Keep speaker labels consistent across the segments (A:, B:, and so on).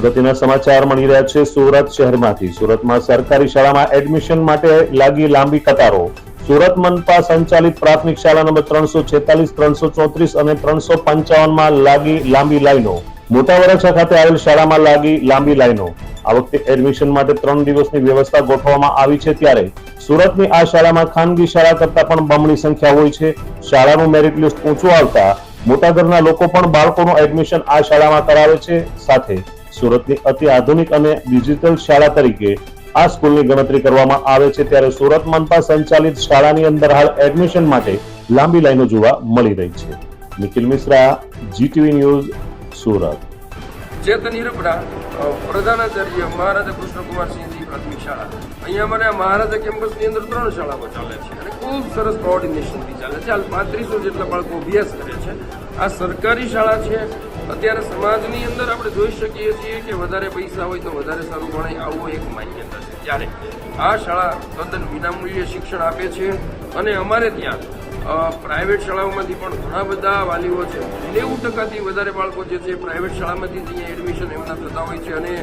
A: અગત્યના સમાચાર મળી રહ્યા છે સુરત શહેરમાંથી. સુરતમાં સરકારી શાળામાં એડમિશન માટે લાગી લાંબી કતારો. સુરત મનપા સંચાલિત પ્રાથમિક શાળા નંબર ત્રણસો છેતાલીસ, ત્રણસો ચોત્રીસ અને ત્રણસો પંચાવનમાં લાગી લાંબી લાઈનો. મોટા વરાછા ખાતે આવેલ શાળામાં લાગી લાંબી લાઈનો. આ વખતે એડમિશન માટે ત્રણ દિવસની વ્યવસ્થા ગોઠવવામાં આવી છે ત્યારે સુરતની આ શાળામાં ખાનગી શાળા કરતા પણ બમણી સંખ્યા હોય છે. શાળાનું મેરિટ લિસ્ટ ઊંચું આવતા મોટા ઘરના લોકો પણ બાળકોનું એડમિશન આ શાળામાં કરાવે છે સાથે સુરતની અતિ આધુનિક અને ડિજિટલ શાળા તરીકે આ સ્કૂલની ગણતરી કરવામાં આવે છે ત્યારે સુરત મનપા સંચાલિત શાળાની અંદર હાલ એડમિશન માટે લાંબી લાઈનો જોવા મળી રહી છે. Nikhil Mishra, GTV news, Surat.
B: ચેતન હિરપડા પ્રધાનાચાર્ય મહારાજા કૃષ્ણકુમારસિંહજી પ્રાથમિક શાળા. અહીંયા આ મહારાજા કેમ્પસની અંદર ત્રણ શાળાઓ ચાલે છે અને ખૂબ સરસ કોઓર્ડિનેશનથી ચાલે છે. હાલ પાંત્રીસો જેટલા બાળકો અભ્યાસ કરે છે. આ સરકારી શાળા છે. અત્યારે સમાજની અંદર આપણે જોઈ શકીએ છીએ કે વધારે પૈસા હોય તો વધારે સારું ભણાય. આવો એક માન્યતા છે. ત્યારે આ શાળા તદ્દન વિનામૂલ્યે શિક્ષણ આપે છે. અને અમારે ત્યાં પ્રાઇવેટ શાળાઓમાંથી પણ ઘણા બધા વાલીઓ છે. નેવું ટકાથી વધારે બાળકો જે છે પ્રાઇવેટ શાળામાંથી જ અહીંયા એડમિશન એમના થતા હોય છે અને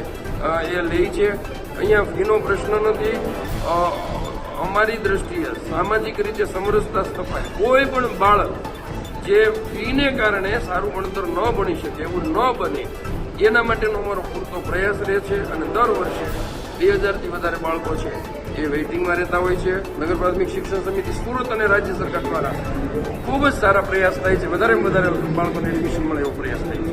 B: એ લે છે. અહીંયા ફીનો પ્રશ્ન નથી. અમારી દ્રષ્ટિએ સામાજિક રીતે સમરસતા સ્થપાય. કોઈ પણ બાળક જે ફીને કારણે સારું ભણતર ન ભણી શકે એવું ન બને, એના માટેનો અમારો પૂરતો પ્રયાસ રહે છે અને દર વર્ષે બે હજારથી વધારે બાળકો છે એ વેઇટિંગમાં રહેતા હોય છે. નગર પ્રાથમિક શિક્ષણ સમિતિ સુરત અને રાજ્ય સરકાર દ્વારા ખૂબ જ સારા પ્રયાસ થાય છે. વધારે વધારે બાળકોને એડમિશન મળે એવો પ્રયાસ થાય છે.